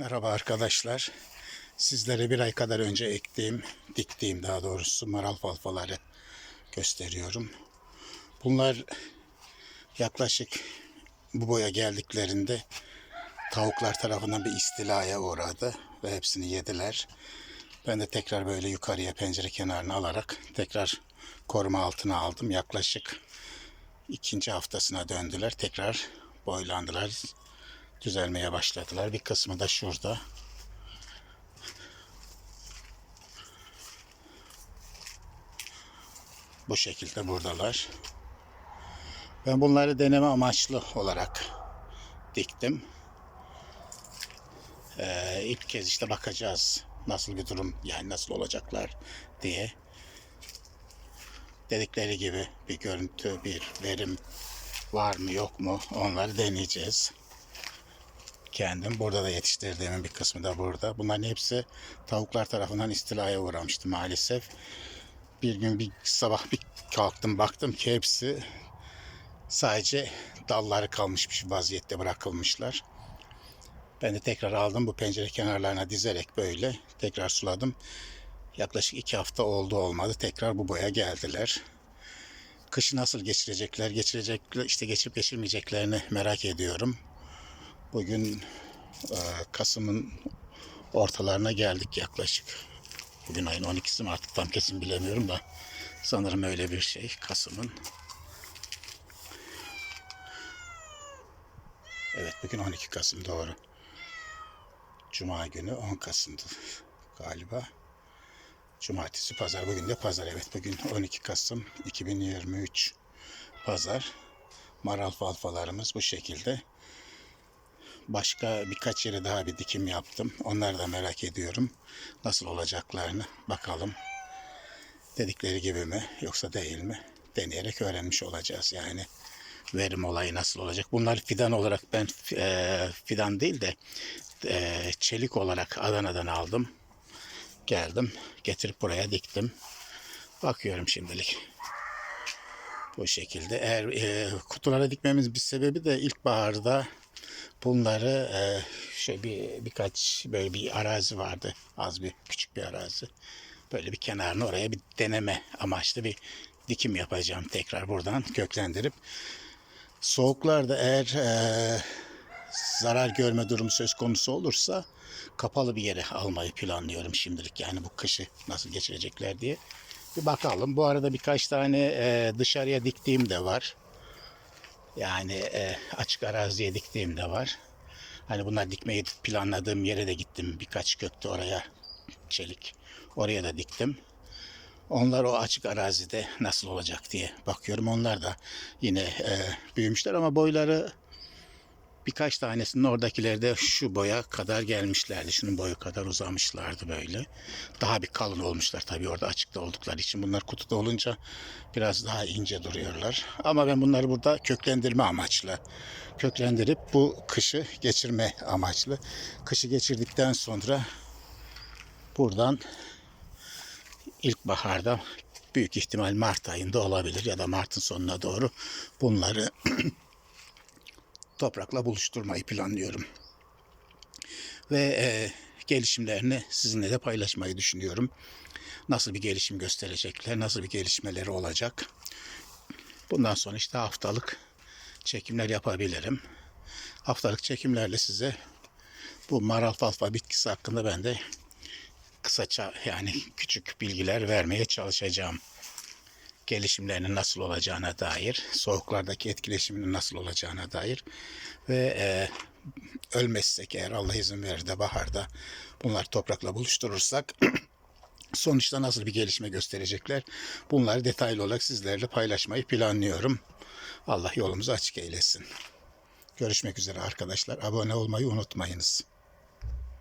Merhaba arkadaşlar. Sizlere bir ay kadar önce ektiğim, diktiğim daha doğrusu maral falfaları gösteriyorum. Bunlar yaklaşık bu boya geldiklerinde tavuklar tarafından bir istilaya uğradı ve hepsini yediler. Ben de tekrar böyle yukarıya pencere kenarına alarak tekrar koruma altına aldım. Yaklaşık ikinci haftasına döndüler. Tekrar boylandılar düzelmeye başladılar. Bir kısmı da şurada. Bu şekilde buradalar. Ben bunları deneme amaçlı olarak diktim. Ee, ilk kez işte bakacağız nasıl bir durum yani nasıl olacaklar diye. Dedikleri gibi bir görüntü, bir verim var mı yok mu onları deneyeceğiz kendim. Burada da yetiştirdiğimin bir kısmı da burada. Bunların hepsi tavuklar tarafından istilaya uğramıştı maalesef. Bir gün bir sabah bir kalktım baktım ki hepsi sadece dalları kalmış bir vaziyette bırakılmışlar. Ben de tekrar aldım bu pencere kenarlarına dizerek böyle tekrar suladım. Yaklaşık iki hafta oldu olmadı tekrar bu boya geldiler. Kışı nasıl geçirecekler, geçirecekler işte geçip geçirmeyeceklerini merak ediyorum. Bugün e, Kasım'ın ortalarına geldik yaklaşık. Bugün ayın 12'si mi artık tam kesin bilemiyorum da sanırım öyle bir şey Kasım'ın. Evet bugün 12 Kasım doğru. Cuma günü 10 Kasım'dı galiba. Cumartesi, pazar. Bugün de pazar. Evet bugün 12 Kasım 2023 pazar. Maral falfalarımız bu şekilde. Başka birkaç yere daha bir dikim yaptım. Onları da merak ediyorum. Nasıl olacaklarını bakalım. Dedikleri gibi mi yoksa değil mi? Deneyerek öğrenmiş olacağız yani. Verim olayı nasıl olacak? Bunlar fidan olarak ben e, fidan değil de e, çelik olarak Adana'dan aldım. Geldim. Getirip buraya diktim. Bakıyorum şimdilik. Bu şekilde. Eğer e, kutulara dikmemiz bir sebebi de ilkbaharda bunları e, şey bir birkaç böyle bir arazi vardı. Az bir küçük bir arazi. Böyle bir kenarını oraya bir deneme amaçlı bir dikim yapacağım tekrar buradan köklendirip. Soğuklarda eğer e, zarar görme durumu söz konusu olursa kapalı bir yere almayı planlıyorum şimdilik. Yani bu kışı nasıl geçirecekler diye. Bir bakalım. Bu arada birkaç tane e, dışarıya diktiğim de var. Yani e, açık araziye diktiğim de var. Hani bunlar dikmeyi planladığım yere de gittim. Birkaç kökte oraya çelik. Oraya da diktim. Onlar o açık arazide nasıl olacak diye bakıyorum. Onlar da yine e, büyümüşler ama boyları birkaç tanesinin oradakileri de şu boya kadar gelmişlerdi. Şunun boyu kadar uzamışlardı böyle. Daha bir kalın olmuşlar tabii orada açıkta oldukları için. Bunlar kutuda olunca biraz daha ince duruyorlar. Ama ben bunları burada köklendirme amaçlı köklendirip bu kışı geçirme amaçlı. Kışı geçirdikten sonra buradan ilkbaharda büyük ihtimal Mart ayında olabilir ya da Mart'ın sonuna doğru bunları toprakla buluşturmayı planlıyorum. Ve e, gelişimlerini sizinle de paylaşmayı düşünüyorum. Nasıl bir gelişim gösterecekler, nasıl bir gelişmeleri olacak. Bundan sonra işte haftalık çekimler yapabilirim. Haftalık çekimlerle size bu maral falfa bitkisi hakkında ben de kısaca yani küçük bilgiler vermeye çalışacağım gelişimlerinin nasıl olacağına dair, soğuklardaki etkileşiminin nasıl olacağına dair ve e, ölmezsek eğer Allah izin verir de baharda bunlar toprakla buluşturursak sonuçta nasıl bir gelişme gösterecekler bunları detaylı olarak sizlerle paylaşmayı planlıyorum. Allah yolumuzu açık eylesin. Görüşmek üzere arkadaşlar. Abone olmayı unutmayınız.